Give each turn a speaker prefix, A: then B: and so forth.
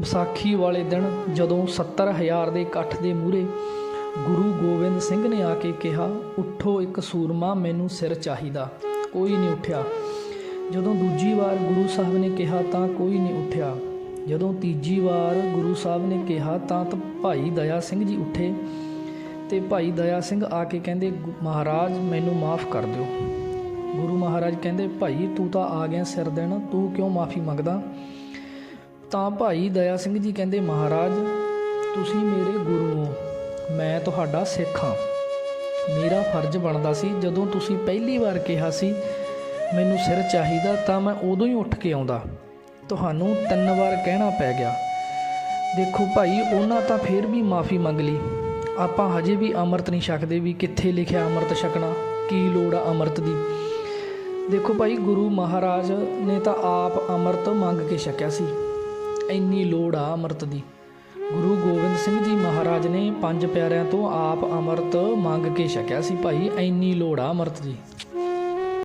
A: ਵਿਸਾਖੀ ਵਾਲੇ ਦਿਨ ਜਦੋਂ 70000 ਦੇ ਇਕੱਠ ਦੇ ਮੂਹਰੇ ਗੁਰੂ ਗੋਬਿੰਦ ਸਿੰਘ ਨੇ ਆ ਕੇ ਕਿਹਾ, ਉੱਠੋ, ਇੱਕ ਸੂਰਮਾ ਮੈਨੂੰ ਸਿਰ ਚਾਹੀਦਾ। ਕੋਈ ਨਹੀਂ ਉੱਠਿਆ। ਜਦੋਂ ਦੂਜੀ ਵਾਰ ਗੁਰੂ ਸਾਹਿਬ ਨੇ ਕਿਹਾ, ਤਾਂ ਕੋਈ ਨਹੀਂ ਉੱਠਿਆ। ਜਦੋਂ ਤੀਜੀ ਵਾਰ ਗੁਰੂ ਸਾਹਿਬ ਨੇ ਕਿਹਾ ਤਾਂ ਭਾਈ ਦਇਆ ਸਿੰਘ ਜੀ ਉੱਠੇ। ਤੇ ਭਾਈ ਦਇਆ ਸਿੰਘ ਆ ਕੇ ਕਹਿੰਦੇ, "ਗੁ- ਮਹਾਰਾਜ, ਮੈਨੂੰ ਮਾਫ ਕਰ ਦਿਓ। ਗੁਰੂ ਮਹਾਰਾਜ ਕਹਿੰਦੇ, ਭਾਈ, ਤੂੰ ਤਾਂ ਆ ਗਿਆ ਸਿਰ ਦੇਣ, ਤੂੰ ਕਿਉਂ ਮਾਫੀ ਮੰਗਦਾ? ਤਾਂ ਭਾਈ ਦਇਆ ਸਿੰਘ ਜੀ ਕਹਿੰਦੇ, ਮਹਾਰਾਜ, ਤੁਸੀਂ ਮੇਰੇ ਗੁਰੂ ਹੋ, ਮੈਂ ਤੁਹਾਡਾ ਸਿੱਖ ਹਾਂ। ਮੇਰਾ ਫਰਜ਼ ਬਣਦਾ ਸੀ, ਜਦੋਂ ਤੁਸੀਂ ਪਹਿਲੀ ਵਾਰ ਕਿਹਾ ਸੀ, ਮੈਨੂੰ ਸਿਰ ਚਾਹੀਦਾ ਤਾਂ ਮੈਂ ਉਦੋਂ ਹੀ ਉੱਠ ਕੇ ਆਉਂਦਾ। ਤੁਹਾਨੂੰ ਤਿੰਨ ਵਾਰ ਕਹਿਣਾ ਪੈ ਗਿਆ। ਦੇਖੋ ਭਾਈ, ਉਹਨਾਂ ਤਾਂ ਫੇਰ ਵੀ ਮਾਫੀ ਮੰਗ ਲਈ। ਆਪਾਂ ਹਜੇ ਵੀ ਅੰਮ੍ਰਿਤ ਨਹੀਂ ਛਕਦੇ ਵੀ ਕਿੱਥੇ ਲਿਖਿਆ ਅੰਮ੍ਰਿਤ ਛਕਣਾ, ਕੀ ਲੋੜ ਆ ਅੰਮ੍ਰਿਤ ਦੀ? ਦੇਖੋ ਭਾਈ, ਗੁਰੂ ਮਹਾਰਾਜ ਨੇ ਤਾਂ ਆਪ ਅੰਮ੍ਰਿਤ ਮੰਗ ਕੇ ਛਕਿਆ ਸੀ। ਇੰਨੀ ਲੋੜ ਆ ਅੰਮ੍ਰਿਤ ਦੀ। ਗੁਰੂ ਗੋਬਿੰਦ ਸਿੰਘ ਜੀ ਮਹਾਰਾਜ ਨੇ ਪੰਜ ਪਿਆਰਿਆਂ ਤੋਂ ਆਪ ਅੰਮ੍ਰਿਤ ਮੰਗ ਕੇ ਛਕਿਆ ਸੀ। ਭਾਈ, ਇੰਨੀ ਲੋੜ ਆ ਅੰਮ੍ਰਿਤ ਦੀ।